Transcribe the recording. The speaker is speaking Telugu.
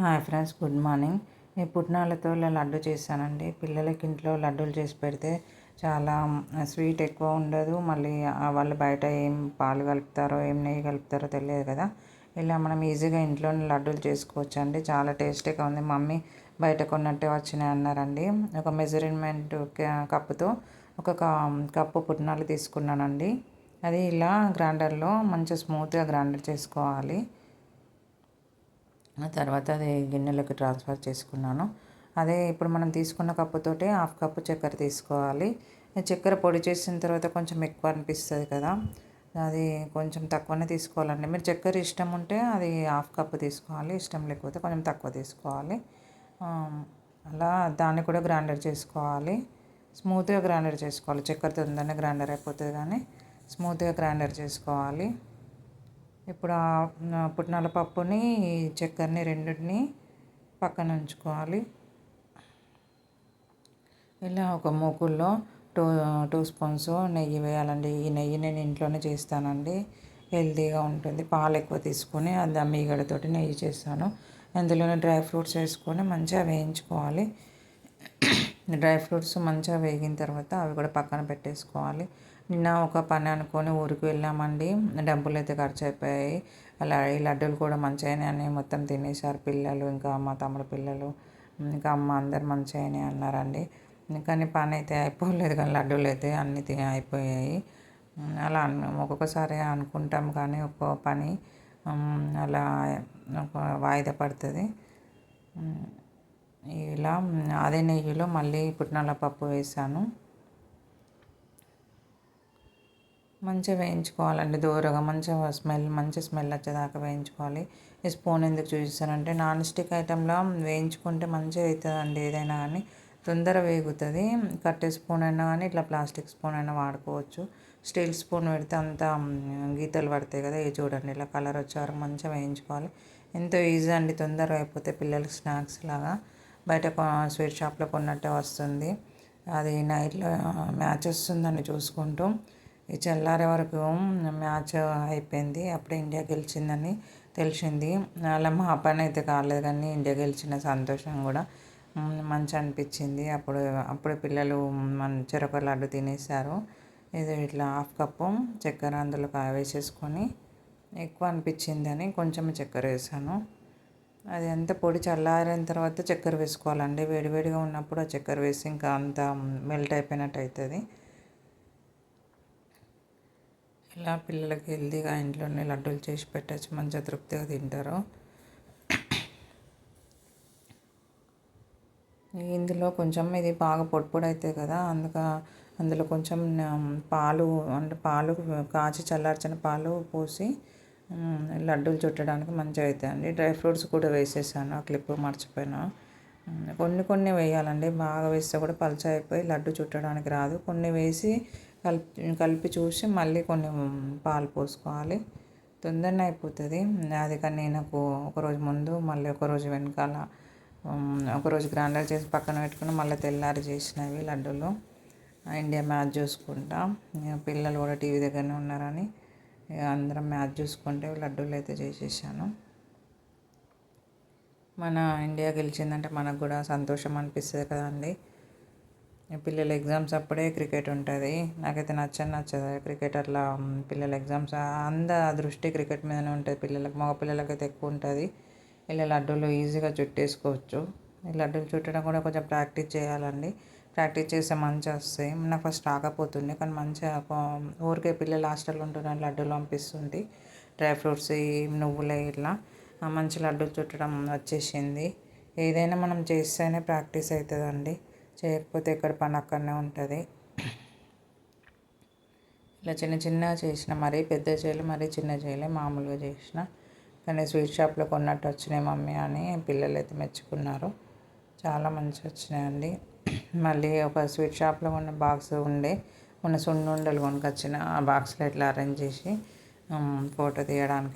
Hi friends good morning. నేను పుట్నాలతో ఇలా లడ్డు చేశానండి. పిల్లలకి ఇంట్లో లడ్డూలు చేసి పెడితే చాలా స్వీట్ ఎక్కువ ఉండదు. మళ్ళీ వాళ్ళు బయట ఏం పాలు కలుపుతారో ఏం నెయ్యి కలుపుతారో తెలియదు కదా. ఇలా మనం ఈజీగా ఇంట్లోనే లడ్డూలు చేసుకోవచ్చు అండి చాలా టేస్టీగా ఉంది. మమ్మీ బయట కొన్నట్టే వచ్చినాయి అన్నారండి. ఒక మెజర్మెంట్ కప్పుతో ఒక కప్పు పుట్నాలు తీసుకున్నానండి. అది ఇలా గ్రైండర్లో మంచిగా స్మూత్గా గ్రైండర్ చేసుకోవాలి. తర్వాత అది గిన్నెలోకి ట్రాన్స్ఫర్ చేసుకున్నాను. అదే ఇప్పుడు మనం తీసుకున్న కప్పుతోటే హాఫ్ కప్పు చక్కెర తీసుకోవాలి. చక్కెర పొడి చేసిన తర్వాత కొంచెం ఎక్కువ అనిపిస్తుంది కదా. అది కొంచెం తక్కువనే తీసుకోవాలండి. మీరు చక్కెర ఇష్టం ఉంటే అది హాఫ్ కప్పు తీసుకోవాలి. ఇష్టం లేకపోతే కొంచెం తక్కువ తీసుకోవాలి. అలా దాన్ని కూడా గ్రైండర్ చేసుకోవాలి. స్మూత్గా గ్రైండర్ చేసుకోవాలి. చక్కెర తొందరనే గ్రైండర్ అయిపోతుంది కానీ స్మూత్గా గ్రైండర్ చేసుకోవాలి. ఇప్పుడు ఆ పుట్నాల పప్పుని చక్కెరని రెండింటిని పక్కన ఉంచుకోవాలి. ఇలా ఒక మూకుల్లో టూ టూ స్పూన్స్ నెయ్యి వేయాలండి. ఈ నెయ్యి నేను ఇంట్లోనే చేస్తానండి. హెల్తీగా ఉంటుంది. పాలు ఎక్కువ తీసుకొని అది మీగడతోటి నెయ్యి చేస్తాను. అందులోనే డ్రై ఫ్రూట్స్ వేసుకొని మంచిగా వేయించుకోవాలి. డ్రై ఫ్రూట్స్ మంచిగా వేగిన తర్వాత అవి కూడా పక్కన పెట్టేసుకోవాలి. నిన్న ఒక పని అనుకొని ఊరికి వెళ్ళామండి. డబ్బులు అయితే ఖర్చు అయిపోయాయి అలా ఈ లడ్డూలు కూడా మంచిగానే అని మొత్తం తినేసారు పిల్లలు ఇంకా మా తమ్ముడు పిల్లలు ఇంకా అమ్మ అందరు మంచిగానే అన్నారండి. కానీ పని అయితే అయిపోలేదు కానీ లడ్డూలు అయితే అన్నీ తిని అయిపోయాయి. అలా ఒక్కొక్కసారి అనుకుంటాం కానీ ఒక్కో పని అలా ఒక వాయిదా పడుతుంది. ఇలా అదే నెయ్యిలో మళ్ళీ పుట్నాల పప్పు వేసాను. మంచిగా వేయించుకోవాలండి దూరగా మంచిగా స్మెల్ మంచి స్మెల్ వచ్చేదాకా వేయించుకోవాలి. ఈ స్పూన్ ఎందుకు చూపిస్తానంటే నాన్ స్టిక్ ఐటెంలో వేయించుకుంటే మంచిగా అవుతుందండి ఏదైనా కానీ. తొందర వేగుతుంది. కట్టే స్పూన్ అయినా కానీ ఇట్లా ప్లాస్టిక్ స్పూన్ అయినా వాడుకోవచ్చు. స్టీల్ స్పూన్ పెడితే అంత గీతలు పడతాయి కదా ఇవి చూడండి ఇలా కలర్ వచ్చేవారు మంచిగా వేయించుకోవాలి. ఎంతో ఈజీ అండి తొందరగా అయిపోతే పిల్లలకి స్నాక్స్ లాగా. బయట స్వీట్ షాప్లో కొన్నట్టే వస్తుంది. అది నైట్లో మ్యాచ్ వస్తుందని చూసుకుంటూ. ఈ చల్లారే వరకు మ్యాచ్ అయిపోయింది. అప్పుడే ఇండియా గెలిచిందని తెలిసింది. అలా మా పని అయితే కాలేదు కానీ ఇండియా గెలిచిన సంతోషం కూడా మంచి అనిపించింది. అప్పుడు అప్పుడు పిల్లలు మన చెరొక లడ్డు తినేసారు ఇది ఇట్లా హాఫ్ కప్పు చక్కెర అందులో వేసేసుకొని ఎక్కువ అనిపించింది అని కొంచెం చక్కెర వేసాను. అది అంత పొడి చల్లారిన తర్వాత చక్కెర వేసుకోవాలండి. వేడివేడిగా ఉన్నప్పుడు ఆ చక్కెర వేసి ఇంకా అంత మెల్ట్ అయిపోయినట్టు అవుతుంది. ఇలా పిల్లలకి హెల్దీగా ఇంట్లోనే లడ్డూలు చేసి పెట్టచ్చు మంచిగా తృప్తిగా తింటారు. ఇందులో కొంచెం ఇది బాగా పొడి పొడి అవుతాయి కదా అందుక అందులో కొంచెం పాలు అంటే పాలు కాచి చల్లార్చిన పాలు పోసి లడ్డూలు చుట్టడానికి మంచిగా అవుతాయండి. డ్రై ఫ్రూట్స్ కూడా వేసేసాను ఆ క్లిప్ మర్చిపోయినా. కొన్ని కొన్ని వేయాలండి బాగా వేస్తే కూడా పలచ అయిపోయి లడ్డు చుట్టడానికి రాదు. కొన్ని వేసి కలిపి కలిపి చూసి మళ్ళీ కొన్ని పాలు పోసుకోవాలి. తొందరనే అయిపోతుంది. అది కానీ నాకు ఒకరోజు ముందు మళ్ళీ ఒకరోజు వెనకాల ఒకరోజు గ్రైండర్ చేసి పక్కన పెట్టుకుని మళ్ళీ తెల్లారి చేసినవి లడ్డూలు. ఇండియా మ్యాచ్ చూసుకుంటా. పిల్లలు కూడా టీవీ దగ్గరనే ఉన్నారని అందరం మ్యాచ్ చూసుకుంటే లడ్డూలు అయితే చేసేసాను. మన ఇండియా గెలిచిందంటే మనకు కూడా సంతోషం అనిపిస్తుంది కదండి పిల్లల ఎగ్జామ్స్ అప్పుడే క్రికెట్ ఉంటుంది. నాకైతే నచ్చని నచ్చదు. క్రికెట్ అట్లా పిల్లల ఎగ్జామ్స్ అంద దృష్టి క్రికెట్ మీదనే ఉంటుంది పిల్లలకు. మగ పిల్లలకైతే ఎక్కువ ఉంటుంది. ఇలా లడ్డూలు ఈజీగా చుట్టేసుకోవచ్చు. ఈ లడ్డూలు చుట్టడం కూడా కొంచెం ప్రాక్టీస్ చేయాలండి. ప్రాక్టీస్ చేస్తే మంచిగా వస్తాయి. నాకు ఫస్ట్ రాకపోతుండే కానీ మంచిగా ఊరికే పిల్లలు హాస్టల్లో ఉంటున్నారు లడ్డూలు పంపిస్తుంది డ్రై ఫ్రూట్స్ నువ్వులే ఇట్లా. మంచి లడ్డూలు చుట్టడం వచ్చేసింది. ఏదైనా మనం చేస్తేనే ప్రాక్టీస్ అవుతుందండి. చేయకపోతే ఎక్కడ పని అక్కడనే ఉంటుంది. ఇలా చిన్న చిన్నగా చేసిన మరీ పెద్ద చేయలే మరీ చిన్న చేయలే మామూలుగా చేసిన. కానీ స్వీట్ షాప్లో కొన్నట్టు వచ్చినాయి మమ్మీ అని పిల్లలు అయితే మెచ్చుకున్నారు. చాలా మంచిగా వచ్చినాయండి. మళ్ళీ ఒక స్వీట్ షాప్లో ఉన్న బాక్స్ ఉండే ఉన్న సున్నుండలు కొనుకొచ్చిన ఆ బాక్స్లో ఇట్లా అరేంజ్ చేసి ఫోటో తీయడానికి